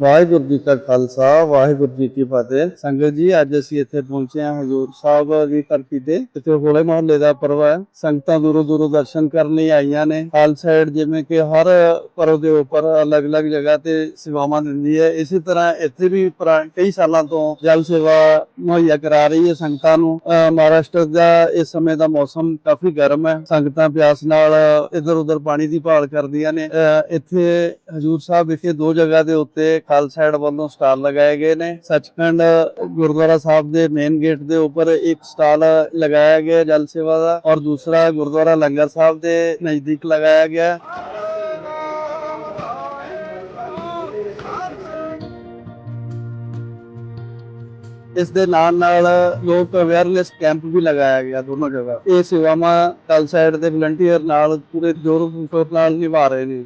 ਵਾਹਿਗੁਰੂ ਜੀ ਕਾ ਖਾਲਸਾ, ਵਾਹਿਗੁਰੂ ਜੀ ਕੀ ਫਤਿਹ। ਸੰਗਤ ਜੀ, ਅੱਜ ਅਸੀਂ ਇੱਥੇ ਪਹੁੰਚੇ ਹਾਂ ਹਜ਼ੂਰ ਸਾਹਿਬ ਦੀ ਧਰਤੀ ਤੇ। ਇੱਥੇ ਹੋਲੇ ਮਹੱਲੇ ਦਾ ਪਰਵ ਹੈ। ਸੰਗਤਾਂ ਦੂਰੋਂ ਦੂਰੋਂ ਦਰਸ਼ਨ ਕਰਨ ਲਈ ਆਈਆਂ ਨੇ। ਹਾਲ ਸਾਈਡ ਜਿਵੇਂ ਕਿ ਹਰ ਪਰਵ ਦੇ ਉੱਪਰ ਅਲੱਗ-ਅਲੱਗ ਜਗ੍ਹਾ ਤੇ ਸੇਵਾਵਾਂ ਦਿੰਦੀ ਹੈ। ਇਸੇ ਤਰ੍ਹਾਂ ਇੱਥੇ ਵੀ ਪੁਰਾ- ਕਈ ਸਾਲਾਂ ਤੋਂ ਜਲ ਸੇਵਾ ਮੁਹੱਈਆ ਕਰਾ ਰਹੀ ਹੈ ਸੰਗਤਾਂ ਨੂੰ। ਅਹ ਮਹਾਰਾਸ਼ਟਰ ਦਾ ਇਸ ਸਮੇਂ ਦਾ ਮੌਸਮ ਕਾਫੀ ਗਰਮ ਹੈ। ਸੰਗਤਾਂ ਪਿਆਸ ਨਾਲ ਇਧਰ ਉਧਰ ਪਾਣੀ ਦੀ ਭਾਲ ਕਰਦੀਆਂ ਨੇ। ਇੱਥੇ ਹਜੂਰ ਸਾਹਿਬ ਵਿਖੇ ਦੋ ਜਗ੍ਹਾ ਦੇ ਉੱਤੇ ਖਾਲਸਾ ਸਾਈਡ ਵੱਲੋਂ ਸਟਾਲ ਲਗਾਏ ਗਏ ਨੇ। ਸੱਚਖੰਡ ਗੁਰਦੁਆਰਾ ਸਾਹਿਬ ਦੇ ਮੇਨ ਗੇਟ ਦੇ ਉੱਪਰ ਇੱਕ ਸਟਾਲ ਲਗਾਇਆ ਗਿਆ ਜਲ ਸੇਵਾ ਦਾ ਔਰ ਦੂਸਰਾ ਗੁਰਦੁਆਰਾ ਲੰਗਰ ਸਾਹਿਬ ਦੇ ਨਜ਼ਦੀਕ ਲਗਾਇਆ ਗਿਆ ਇਸ ਦੇ ਨਾਲ ਨਾਲ ਲੋਕ ਅਵੇਅਰਨੈਸ ਕੈਂਪ ਵੀ ਲਗਾਇਆ ਗਿਆ ਦੋਨੋਂ ਜਗ੍ਹਾ। ਇਹ ਸੇਵਾਵਾਂ ਕੱਲ ਸਾਈਡ ਦੇ ਵਲੰਟੀਅਰ ਨਾਲ ਪੂਰੇ ਜੋਰ ਸ਼ੋਰ ਨਾਲ ਨਿਭਾ ਰਹੇ ਨੇ।